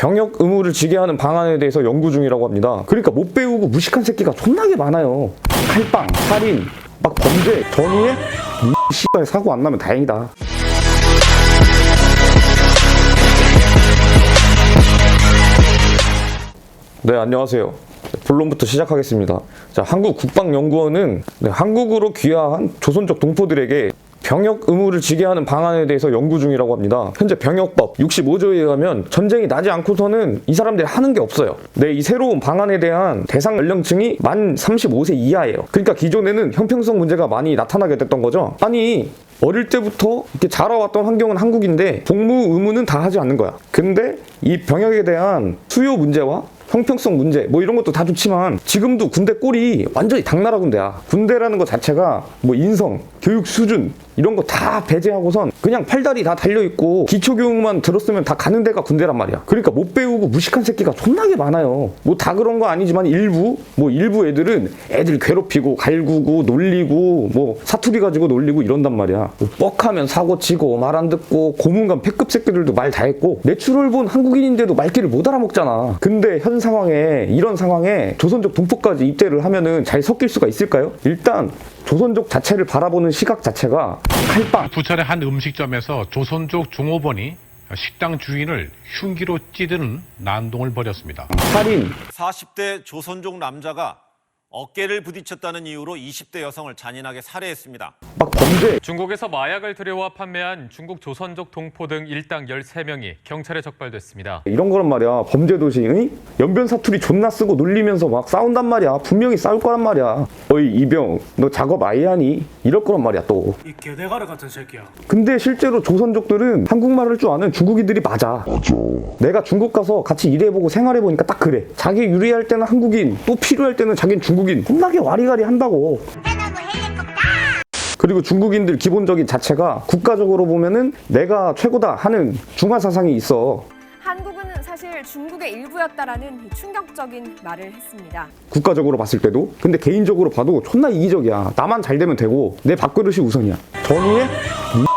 병역 의무를 지게 하는 방안에 대해서 연구 중이라고 합니다. 그러니까 못 배우고 무식한 새끼가 존나게 많아요. 칼빵, 살인, 막 범죄, 전후에 이 씨발 사고 안 나면 다행이다. 네, 안녕하세요. 본론부터 시작하겠습니다. 자, 한국국방연구원은 네, 한국으로 귀화한 조선족 동포들에게 병역 의무를 지게 하는 방안에 대해서 연구 중이라고 합니다. 현재 병역법 65조에 의하면 전쟁이 나지 않고서는 이 사람들이 하는 게 없어요. 네, 이 새로운 방안에 대한 대상 연령층이 만 35세 이하예요. 그러니까 기존에는 형평성 문제가 많이 나타나게 됐던 거죠. 아니, 어릴 때부터 이렇게 자라왔던 환경은 한국인데 복무 의무는 다 하지 않는 거야. 근데 이 병역에 대한 수요 문제와 형평성 문제 뭐 이런 것도 다 좋지만 지금도 군대 꼴이 완전히 당나라 군대야. 군대라는 것 자체가 뭐 인성, 교육 수준 이런 거 다 배제하고선 그냥 팔다리 다 달려 있고 기초 교육만 들었으면 다 가는 데가 군대란 말이야. 그러니까 못 배우고 무식한 새끼가 존나게 많아요. 뭐 다 그런 거 아니지만 일부 뭐 일부 애들은 애들 괴롭히고 갈구고 놀리고 뭐 사투리 가지고 놀리고 이런단 말이야. 뭐 뻑하면 사고 치고 말 안 듣고 고문관 패급 새끼들도 말 다 했고 내추럴 본 한국인인데도 말귀를 못 알아먹잖아. 근데 현 상황에 이런 상황에 조선족 동포까지 입대를 하면은 잘 섞일 수가 있을까요? 일단 조선족 자체를 바라보는 시각 자체가 칼빵 부천의 한 음식점에서 조선족 종업원이 식당 주인을 흉기로 찌르는 난동을 벌였습니다. 살인 40대 조선족 남자가 어깨를 부딪혔다는 이유로 20대 여성을 잔인하게 살해했습니다. 막 범죄. 중국에서 마약을 들여와 판매한 중국 조선족 동포 등 일당 13명이 경찰에 적발됐습니다. 이런 거란 말이야. 범죄 도시 응? 연변 사투리 존나 쓰고 놀리면서 막 싸운단 말이야. 분명히 싸울 거란 말이야. 어이 이병 너 작업 아예 하니? 이럴 거란 말이야 또. 이 개대가리 같은 새끼야. 근데 실제로 조선족들은 한국말을 줄 아는 중국인들이 맞아. 내가 중국 가서 같이 일해보고 생활해보니까 딱 그래. 자기 유리할 때는 한국인 또 필요할 때는 자기는 중국 인. 겁나게 와리가리 한다고. 그리고 중국인들 기본적인 자체가 국가적으로 보면은 내가 최고다 하는 중화 사상이 있어. 한국은 사실 중국의 일부였다라는 이 충격적인 말을 했습니다. 국가적으로 봤을 때도. 근데 개인적으로 봐도 존나 이기적이야. 나만 잘 되면 되고 내 밥그릇이 우선이야. 전후에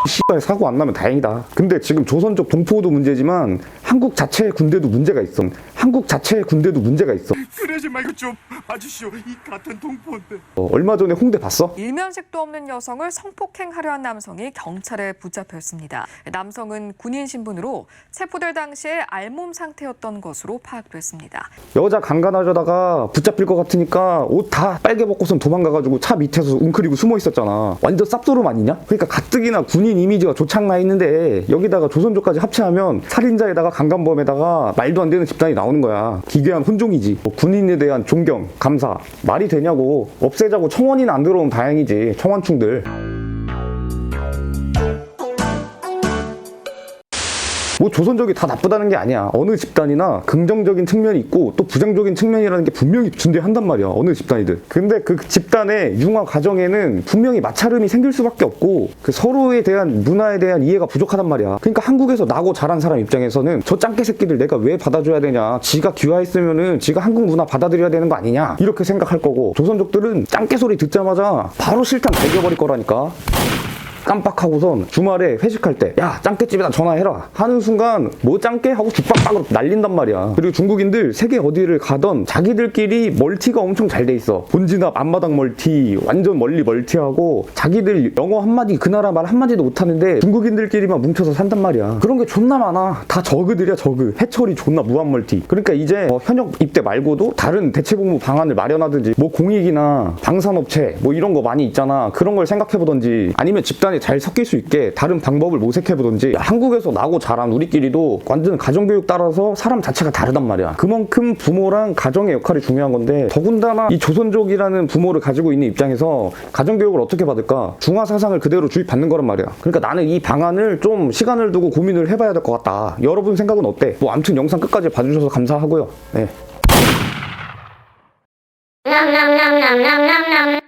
이 씨발 사고 안 나면 다행이다 근데 지금 조선족 동포도 문제지만 한국 자체의 군대도 문제가 있어 한국 자체의 군대도 문제가 있어 그러지 말고 좀 봐주시오. 이 같은 동포인데. 어, 얼마 전에 홍대 봤어? 일면식도 없는 여성을 성폭행하려 한 남성이 경찰에 붙잡혔습니다. 남성은 군인 신분으로 체포될 당시에 알몸 상태였던 것으로 파악됐습니다. 여자 강간하려다가 붙잡힐 것 같으니까 옷 다 빨개 벗고선 도망가가지고 차 밑에서 웅크리고 숨어 있었잖아 완전 쌉소름 아니냐? 그러니까 가뜩이나 군인 이미지가 조창나 있는데 여기다가 조선족까지 합체하면 살인자에다가 강간범에다가 말도 안 되는 집단이 나오는 거야. 기괴한 혼종이지. 뭐 군인에 대한 존경, 감사 말이 되냐고 없애자고 청원이나 안 들어오면 다행이지 청원충들 뭐 조선족이 다 나쁘다는 게 아니야. 어느 집단이나 긍정적인 측면이 있고 또 부정적인 측면이라는 게 분명히 존재한단 말이야. 어느 집단이든. 근데 그 집단의 융화 과정에는 분명히 마찰음이 생길 수밖에 없고 그 서로에 대한 문화에 대한 이해가 부족하단 말이야. 그러니까 한국에서 나고 자란 사람 입장에서는 저 짱깨 새끼들 내가 왜 받아줘야 되냐. 지가 귀화했으면은 지가 한국 문화 받아들여야 되는 거 아니냐. 이렇게 생각할 거고 조선족들은 짱깨 소리 듣자마자 바로 실탄 갈겨버릴 거라니까. 깜빡하고선 주말에 회식할 때 야 짱깨집에다 전화해라. 하는 순간 뭐 짱깨? 하고 죽박박으로 날린단 말이야. 그리고 중국인들 세계 어디를 가던 자기들끼리 멀티가 엄청 잘 돼 있어. 본진압 앞마당 멀티 완전 멀리 멀티하고 자기들 영어 한마디 그 나라 말 한마디도 못하는데 중국인들끼리만 뭉쳐서 산단 말이야. 그런 게 존나 많아. 다 저그들이야 저그. 해처리 존나 무한 멀티. 그러니까 이제 뭐 현역 입대 말고도 다른 대체 복무 방안을 마련하든지 뭐 공익이나 방산업체 뭐 이런 거 많이 있잖아. 그런 걸 생각해보던지 아니면 집단 이잘 섞일 수 있게 다른 방법을 모색해보던지 한국에서 나고 자란 우리끼리도 완전 가정교육 따라서 사람 자체가 다르단 말이야. 그만큼 부모랑 가정의 역할이 중요한 건데 더군다나 이 조선족이라는 부모를 가지고 있는 입장에서 가정교육을 어떻게 받을까? 중화 사상을 그대로 주입받는 거란 말이야. 그러니까 나는 이 방안을 좀 시간을 두고 고민을 해봐야 될 것 같다. 여러분 생각은 어때? 뭐 아무튼 영상 끝까지 봐주셔서 감사하고요. 네.